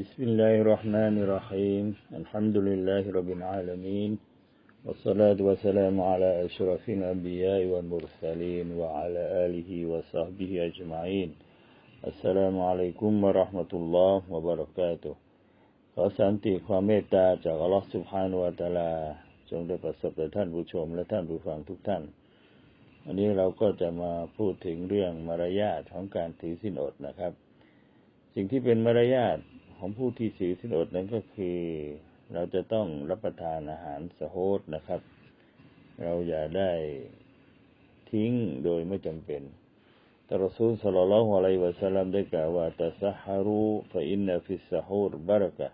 بسم الله الرحمن الرحيم الحمد لله رب العالمين والصلاة والسلام على أشرف الأنبياء والمرسلين وعلى آله وصحبه أجمعين السلام عليكم ورحمة الله وبركاته ขอสันติความเมตตาจากอัลลอฮฺสุบฮานุวะตะลาจงได้ประสบแด่ท่านผู้ชมและท่านผู้ฟังทุกท่านวันนี้เราก็จะมาพูดถึงเรื่องมารยาทของการถือสินอดนะครับ สิ่งที่เป็นมารยาท ของผู้ที่ถือสินอดนั้นก็คือ เราจะต้องรับประทานอาหารสโฮดนะครับ เราอย่าได้ทิ้งโดยไม่จำเป็นตรอซูลสัลลัลลอฮุอะลัยวะสัลลัมได้กล่าวว่าตะซะฮารูฟอินนฟิสซะฮูรบารักะ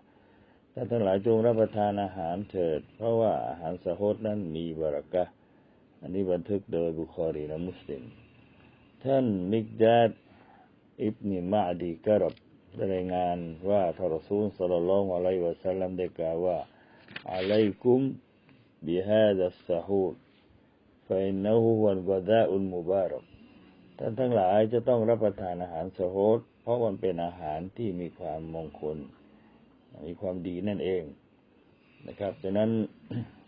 ท่านทั้งหลายจงรับประทานอาหารเถิด เพราะว่าอาหารสโฮดนั้นมีบารักะอันนี้บันทึกโดยบุคอรีและมุสลิม ท่านมิกดาดอิบนิมาดีกรับ รายงานว่าทารซูลสลลองอะไรวะสัลลัมได้กล่าวว่าอะลักุมบิฮาดัสซาฮูดฟอินนหูวันวะดาอุลมุบารอกท่านทั้งหลายจะต้องรับประทานอาหารสโฮดเพราะมันเป็นอาหารที่มีความมงคล มีความดีนั่นเองนะครับดังนั้น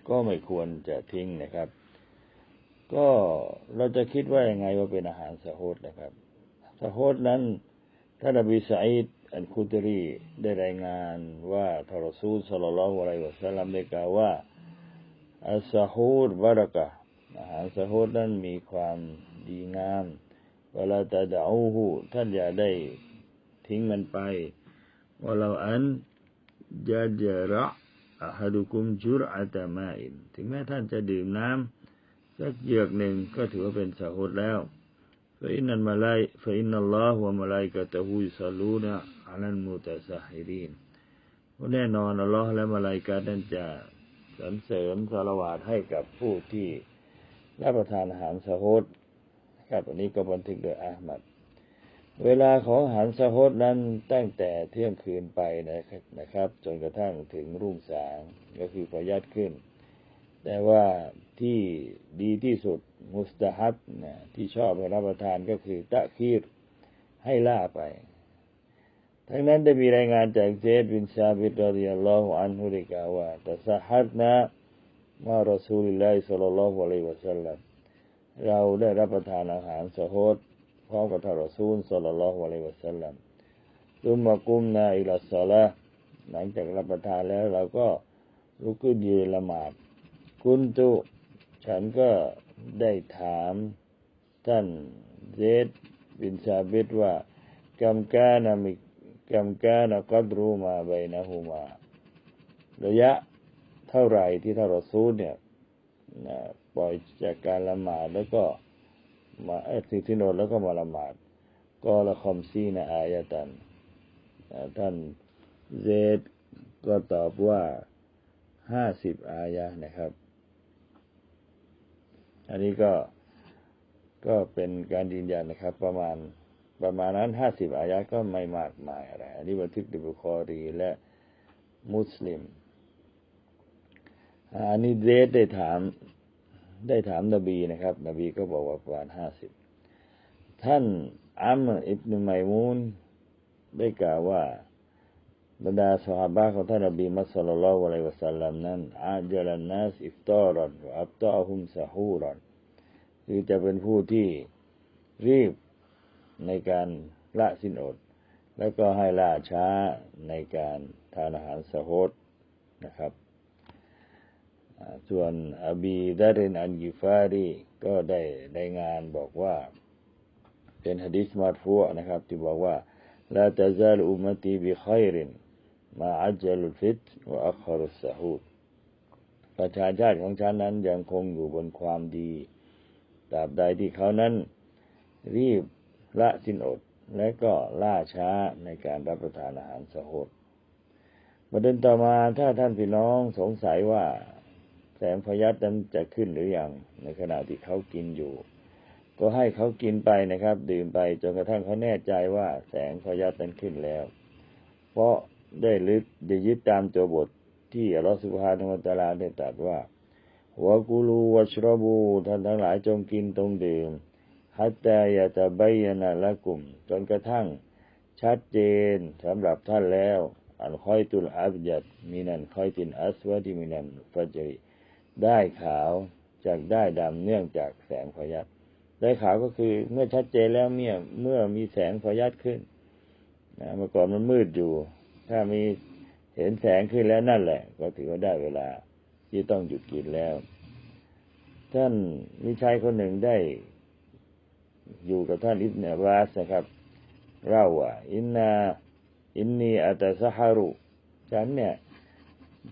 ก็ไม่ควรจะทิ้งนะครับ ก็เราจะคิดว่ายังไงว่าเป็นอาหารสโฮดนะครับสโฮดนั้นท่านอบีสัย อันคุตรีได้รายงานว่าทารซูลสลลอฮุอะลัยวะสัลลัมได้กล่าวว่าอัสซะฮูดบารักะอาหารสโฮดนั้นมีความดีงามเวลาตะดาอูหูท่านอย่าได้ทิ้งมันไปว่าเราอันจะจระอะฮดุคุมจุรอะตะมาอินถึงแม้ท่านจะดื่มน้ำสักเหยือกหนึ่งก็ถือว่าเป็นสโฮดแล้วฟอินนัลมาไลฟอินนัลลอฮฺวะมาไลกะตะฮูซาลูนะ อลันมูตะสาฮิรีนแน่นอนอัลลอฮ์และมาลายกานั้นจะสรรเสริมสารวาดให้กับผู้ที่รับประทานอาหารสะฮดครับอันนี้ก็บันทึกโดยอาหมัด เวลาของอาหารสะโฮดนั้นตั้งแต่เที่ยงคืนไปนะครับ จนกระทั่งถึงรุ่งสางก็คือพยัดขึ้น แต่ว่าที่ดีที่สุดมุสตาฮับนะที่ชอบรับประทานก็คือตะคีรให้ล่าไป ทั้งนั้นได้มีรายงานจากเซดบินซาบิตรดิยัลลอฮุอันฮุริกาว่าตะสฮัดนะมารอซูลิลลาฮิสัลลัลลอฮุอะลัยวะสัลลัมเราได้รับประทานอาหารสะโฮดพร้อมกับทารอซูลสัลลัลลอฮุอะลัยวะสัลลัมซุมมากุมนาอิลัสซาละหลังจากรับประทานแล้วเราก็ลุกขึ้นยืนละหมาด กุนตุ ฉันก็ได้ถามท่านเซดบินซาบิดว่ากำกานามิกำกานากัดรูมาใบนะฮูมา ระยะเท่าไหร่ที่ท่านรอซูลเนี่ยปล่อยจากการละหมาดแล้วก็มาเอสิ่ที่โนแล้วก็มาละหมาดก็ละคอมซีนะอายะตันท่านเซดก็ตอบว่าห้าสิบอายะนะครับ อันนี้ก็ก็เป็นการยืนยันนะครับประมาณ ประมาณนั้นห้าสิบอายะก็ไม่มากมายอะไร อันนี้บันทึกในบุคอรีและมุสลิม อันนี้เซดได้ถามได้ถามนบีนะครับ นบีก็บอกว่าประมาณห้าสิบท่านอัมอิบนุไมมูนได้กล่าวว่าบรรดาสหายของท่านนบีมัสลลัลลอฮุอะลัยวะสัลลัมนั้นอาจลันนัสอิฟตารันอับตาฮุมซาฮูรันคือจะเป็นผู้ที่รีบ ในการละสินอด แล้วก็ให้ล่าช้าในการทานอาหารสะโฮดนะครับ ส่วนอบีดารินอันกิฟารีก็ได้รายงานบอกว่า เป็นฮะดิษมาฟัวนะครับ ที่บอกว่าลาตะซาลอุมตีบิขัยรินมาอัจลุฟิตวะอัคารุสฮูดประชาชาติของฉันนั้นยังคงอยู่บนความดีตราบใดที่เขานั้นรีบ ละสินอดและก็ล่าช้าในการรับประทานอาหารสะฮดประเด็นต่อมาถ้าท่านพี่น้องสงสัยว่าแสงพยัตนั้นจะขึ้นหรืออยังในขณะที่เขากินอยู่ ก็ให้เขากินไปนะครับ ดื่มไปจนกระทั่งเขาแน่ใจว่าแสงพยัตนั้นขึ้นแล้ว เพราะได้ลึกได้ยึดตามตัวบทที่อัลลอฮฺสุบฮานุวตลาได้ตรัสว่าวกูลูวัชรบูท่านทั้งหลายจงกินตรงดื่ม ฮัตตายะตะบายนาละกลุ่มจนกระทั่งชัดเจนสำหรับท่านแล้ว อัลคอยตุลอับยัดมินันคอยตินอัสวะดิมินันฟัจริได้ขาวจากได้ดำเนื่องจากแสงพยัตได้ขาวก็คือเมื่อชัดเจนแล้วเมื่อเมื่อมีแสงพยัตขึ้นนะเมื่อก่อนมันมืดอยู่ ถ้ามีเห็นแสงขึ้นแล้วนั่นแหละ ก็ถือว่าได้เวลาที่ต้องหยุดกินแล้ว ท่านมีชายคนหนึ่งได้ อยู่กับท่านอิบเนบาสนะครับเล่าว่าอินนาอินนีอัตสฮารุฉันเนี่ย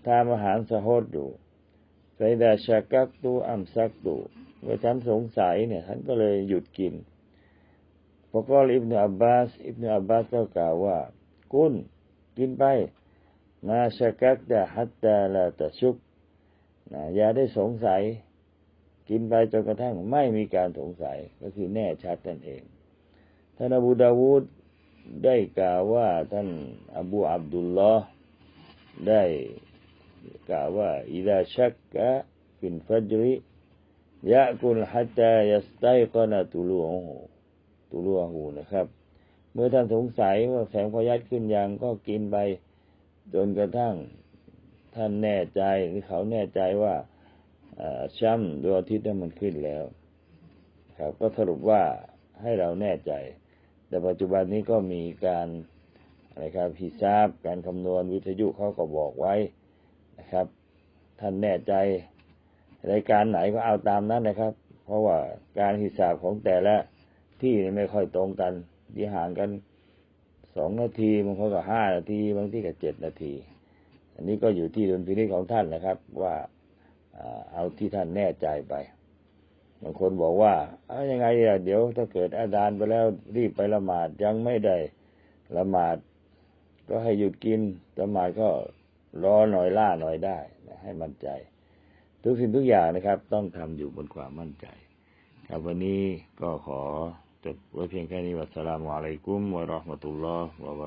ทำอาหารสะฮดอยู่ไซดาชากักตูอัมซักตูเมื่อฉันสงสัยเนี่ยฉันก็เลยหยุดกินพอกอลอิบเนอับบาสอิบเนอับบาสก็กล่าวว่า กุนกินไปมาชากักดะฮัตตาลาตะชุกนะอย่าได้สงสัย กินไปจนกระทั่งไม่มีการสงสัยก็คือแน่ชัดนั่นเองท่านอบูดาวูดได้กล่าวว่าท่านอบูอับดุลลอฮ์ได้กล่าวว่าอิดาชักกะฟินฟัจริยะกุลฮัตตายัสไตกนะตุลูหูตุลูหูนะครับ เมื่อท่านสงสัยว่าแสงพยัดขึ้นยังก็กินไปจนกระทั่งท่านแน่ใจหรือเขาแน่ใจว่า ช้ำดวงอาทิตย์นั้นมันขึ้นแล้ว ครับ ก็สรุปว่าให้เราแน่ใจ แต่ปัจจุบันนี้ก็มีการอะไรครับพิซาบการคำนวณวิทยุเขาก็บอกไว้นะครับ ท่านแน่ใจรายการไหนก็เอาตามนั้นนะครับ เพราะว่าการหิสาบของแต่ละที่ไม่ค่อยตรงกันที่ห่างกันสองนาทีบางคนก็ห้านาทีบางที่ก็เจ็ดนาที อันนี้ก็อยู่ที่ดุลพินิจของท่านนะครับว่า เอาที่ท่านแน่ใจไปบางคนบอกว่าเอายังไงอะเดี๋ยวถ้าเกิดอาดานไปแล้วรีบไปละหมาดยังไม่ได้ละหมาด ก็ให้หยุดกินละหมาดก็รอหน่อยล่าหน่อยได้ให้มั่นใจ ทุกสิ่งทุกอย่างนะครับ ต้องทำอยู่บนความมั่นใจ ครับวันนี้ก็ขอจบไว้เพียงแค่นี้วัสสลามุอะลัยกุมวะราะห์มะตุลลอฮ์วบะ